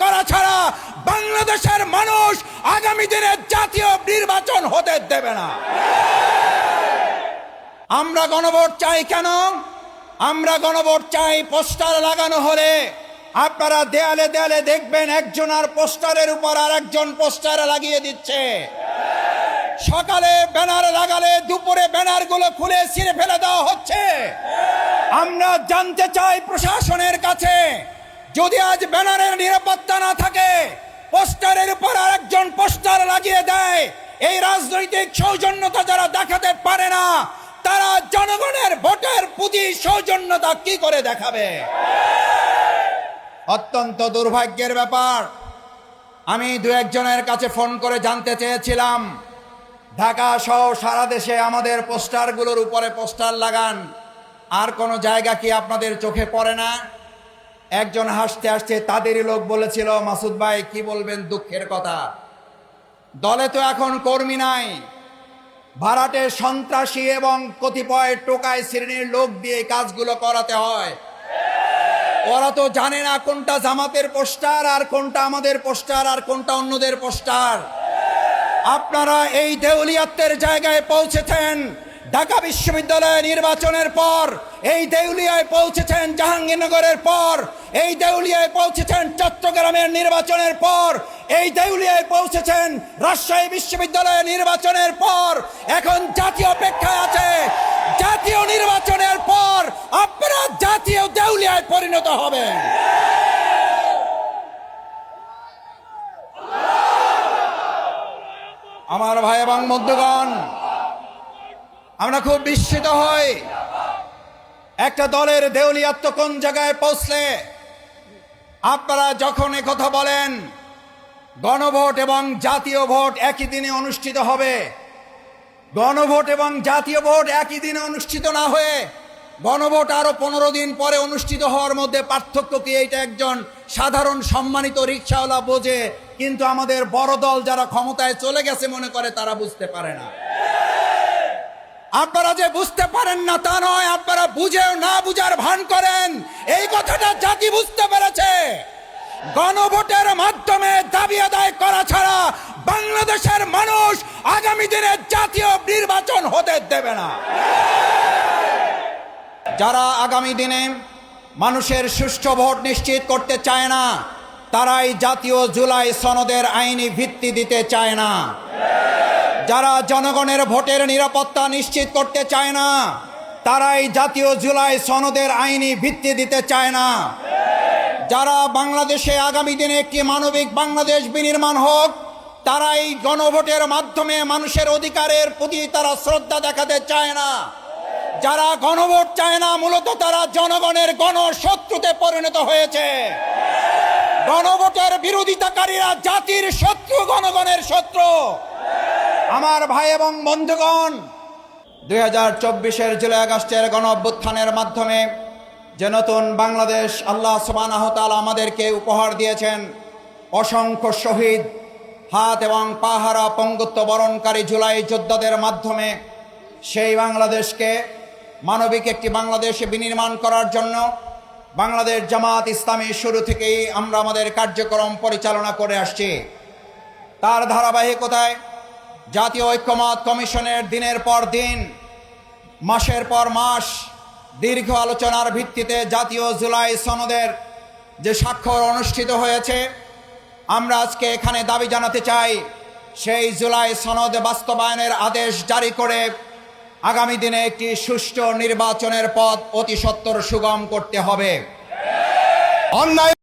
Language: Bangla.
করা ছাড়া বাংলাদেশের মানুষ আগামী দিনে জাতীয় নির্বাচন হতে দেবে না। আমরা গণভোট চাই কেন? আমরা গণভোট চাই পোস্টার লাগানো হলে। আপনারা দেয়ালে দেয়ালে দেখবেন একজন আর পোস্টারের উপর আর একজন পোস্টার লাগিয়ে দিচ্ছে। সকালে ব্যানার লাগালে দুপুরে ব্যানারগুলো খুলে ছিঁড়ে ফেলে দেওয়া হচ্ছে। আমরা জানতে চাই প্রশাসনের কাছে যদি আজ ব্যানারের নিরাপত্তা না থাকে, পোস্টারের উপর আরেকজন পোস্টার লাগিয়ে দেয়, এই রাজনৈতিক সৌজন্যতা যারা দেখাতে পারে না, তারা জনগণের ভোটের প্রতি সৌজন্যতা কি করে দেখাবে? অত্যন্ত দুর্ভাগ্যের ব্যাপার। আমি দু একজনের কাছে ফোন করে জানতে চেয়েছিলাম, ঢাকা সহ সারা দেশে আমাদের পোস্টারগুলোর উপরে পোস্টার লাগান, আর কোনো জায়গা কি আপনাদের চোখে পড়ে না? একজন হাসতে হাসতে তাদেরই লোক বলেছিল, মাসুদ ভাই, কি বলবেন দুঃখের কথা? দলে তো এখন কর্মী নাই। ভাড়াটে সন্ত্রাসী এবং কতিপয় টোকায় শ্রেণির লোক দিয়ে কাজগুলো করাতে হয়। ওরা তো জানে না কোনটা জামাতের পোস্টার আর কোনটা আমাদের পোস্টার আর কোনটা অন্যদের পোস্টার। আপনারা এই দেউলিয়াত্বের জায়গায় পৌঁছেছেন। ঢাকা বিশ্ববিদ্যালয় নির্বাচনের পর, এই দেউলিয়ায় পৌঁছেছেন জাহাঙ্গীরনগরের পর, এই দেউলিয়ায় পৌঁছেছেন চট্টগ্রামের নির্বাচনের পর, এই দেউলিয়ায় পৌঁছেছেন রাজশাহী বিশ্ববিদ্যালয় নির্বাচনের পর, এখন জাতীয় অপেক্ষায় আছে। জাতীয় নির্বাচনের পর আপনারা জাতীয় দেউলিয়ায় পরিণত হবেন। আমার ভাই এবং বন্ধুগণ আমরা খুব বিস্মিত হই। একটা দলের দেউলিয়াত্ম কোন জায়গায় পৌঁছলে? আপনারা যখন কথা বলেন, গণভোট এবং জাতীয় ভোট একই দিনে অনুষ্ঠিত হবে। গণভোট এবং জাতীয় ভোট একই দিনে অনুষ্ঠিত না হয়ে গণভোট আরও পনেরো দিন পরে অনুষ্ঠিত হওয়ার মধ্যে পার্থক্য কি? এইটা একজন সাধারণ সম্মানিত রিক্সাওয়ালা বোঝে, কিন্তু আমাদের বড় দল যারা ক্ষমতায় চলে গেছে মনে করে তারা বুঝতে পারে না। আপনারা যে বুঝতে পারেন না তা নয়, আপনারা বুঝেও না বুঝার ভান করেন। এই কথাটা জাতি বুঝতে পেরেছে। গণভোটের মাধ্যমে দাবি আদায় করা ছাড়া বাংলাদেশের মানুষ আগামী দিনে জাতীয় নির্বাচন হতে দেবে না। যারা আগামী দিনে মানুষের সুষ্ঠু ভোট নিশ্চিত করতে চায় না, তারাই জাতীয় জুলাই সনদের আইনি ভিত্তি দিতে চায় না। যারা জনগণের ভোটের নিরাপত্তা নিশ্চিত করতে চায় না, তারাই জাতীয় জুলাই সনদের আইনি ভিত্তি দিতে চায় না। যারা বাংলাদেশে আগামী দিনে একটি মানবিক বাংলাদেশ বিনির্মাণ হোক, তারাই গণভোটের মাধ্যমে মানুষের অধিকারের প্রতি তারা শ্রদ্ধা দেখাতে চায় না। যারা গণভোট চায় না, মূলত তারা জনগণের গণশত্রুতে পরিণত হয়েছে। গণভোটের বিরোধিতাকারীরা জাতির শত্রু, গণগণের শত্রু। আমার ভাই এবং বন্ধুগণ, দুই হাজার চব্বিশের জুলাই আগস্টের গণ অভ্যুত্থানের মাধ্যমে যে নতুন বাংলাদেশ আল্লাহ সুবানাহতাল আমাদেরকে উপহার দিয়েছেন, অসংখ্য শহীদ, হাত এবং পাহারা পঙ্গুত্ব বরণকারী জুলাই যোদ্ধাদের মাধ্যমে সেই বাংলাদেশকে মানবিক একটি বাংলাদেশে বিনির্মাণ করার জন্য বাংলাদেশ জামাত ইসলামী শুরু থেকেই আমরা আমাদের কার্যক্রম পরিচালনা করে আসছি। তার ধারাবাহিকতায় জাতীয় ঐক্যমত কমিশনের দিনের পর দিন, মাসের পর মাস দীর্ঘ আলোচনার ভিত্তিতে জাতীয় জুলাই সনদের যে স্বাক্ষর অনুষ্ঠিত হয়েছে, আমরা আজকে এখানে দাবি জানাতে চাই, সেই জুলাই সনদ বাস্তবায়নের আদেশ জারি করে আগামী দিনে একটি সুষ্ঠু নির্বাচনের পথ অতি সত্বর সুগম করতে হবে। অন্যায়